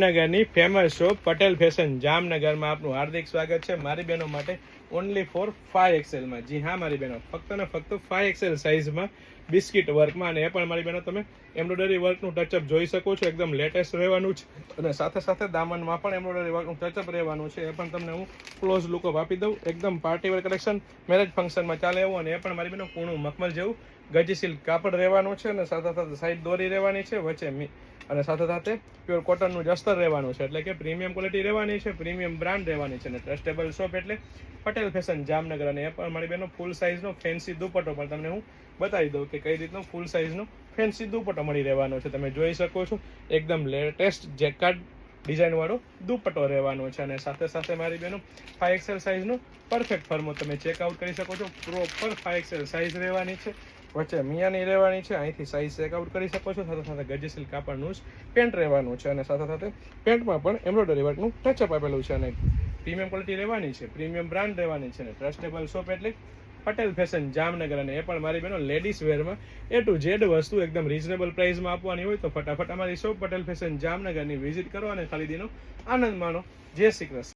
જામનગરની famous shop Patel fashion જામનગરમાં આપનું હાર્દિક સ્વાગત છે. મારી બહેનો માટે ઓનલી ફોર ફાઈવ એક્સેલમાં જી હા, મારી બહેનો. ફક્ત ને ફક્ત ફાઈવ એક્સેલ સાઇઝમાં બિસ્કિટ વર્કમાં અને એ પણ, મારી બહેનો, તમે એમ્બ્રોડરી વર્કનું ટચઅપ જોઈ શકો છો. એકદમ લેટેસ્ટ રહેવાનું છે અને સાથે સાથે દામનમાં પણ એમ્બ્રોડરી વર્કનું ટચઅપ રહેવાનું છે. એ પણ તમને હું ક્લોઝ લુકઅપ આપી દઉં. એકદમ પાર્ટી વેર કલેક્શન મેરેજ ફંક્શનમાં ચાલે એવું અને એ પણ, મારી બહેનો, કૂણું મખમલ જેવું ગજી કાપડ રહેવાનું છે અને સાથે સાથે સાઈડ દોરી રહેવાની છે. વચ્ચે અને સાથે સાથે પ્યોર કોટનનું જ અસ્તર રહેવાનું છે. એટલે કે પ્રીમિયમ ક્વોલિટી રહેવાની છે પ્રીમિયમ બ્રાન્ડ રહેવાની છે અને ટ્રસ્ટેબલ શોપ એટલે પટેલ ફેશન જામનગર. અને એ પણ મારી બેનો ફૂલ સાઇઝનો ફેન્સી દુપટ્ટો પણ તમને હું બતાવી દઉં કે કઈ રીતનો ફૂલ સાઇઝનો ફેન્સી દુપટ્ટો મળી રહેવાનો છે. તમે જોઈ શકો છો એકદમ લેટેસ્ટ જેકાર્ડ ડિઝાઇનવાળો દુપટ્ટો રહેવાનો છે. અને સાથે સાથે મારી બેનો ફાઇવ એક્સેલ સાઇઝનો પરફેક્ટ ફર્મો તમે ચેકઆઉટ કરી શકો છો. પ્રોપર ફાઇવ એક્સેલ સાઇઝ રહેવાની છે. વચ્ચે મિયાની રહેવાની છે. અહીંથી સાઇઝ ચેકઆઉટ કરી શકો છો. સાથે સાથે ગજેસિલ કાપડનું જ પેન્ટ રહેવાનું છે અને સાથે સાથે પેન્ટમાં પણ એમ્બ્રોઇડરી વર્કનું ટચઅપ આપેલું છે અને પ્રીમિયમ ક્વોલિટી રહેવાની છે. પ્રીમિયમ બ્રાન્ડ રહેવાની છે અને ટ્રસ્ટેબલ શોપ એટલે પટેલ ફેશન જામનગર અને એ પણ મારી બહેનો લેડીઝ વેરમાં એ ટુ ઝેડ વસ્તુ એકદમ રિઝનેબલ પ્રાઇસમાં આપવાની હોય તો ફટાફટ અમારી શોપ પટેલ ફેશન જામનગરની વિઝિટ કરો અને ખરીદીનો આનંદ માણો. જય શ્રી કૃષ્ણ.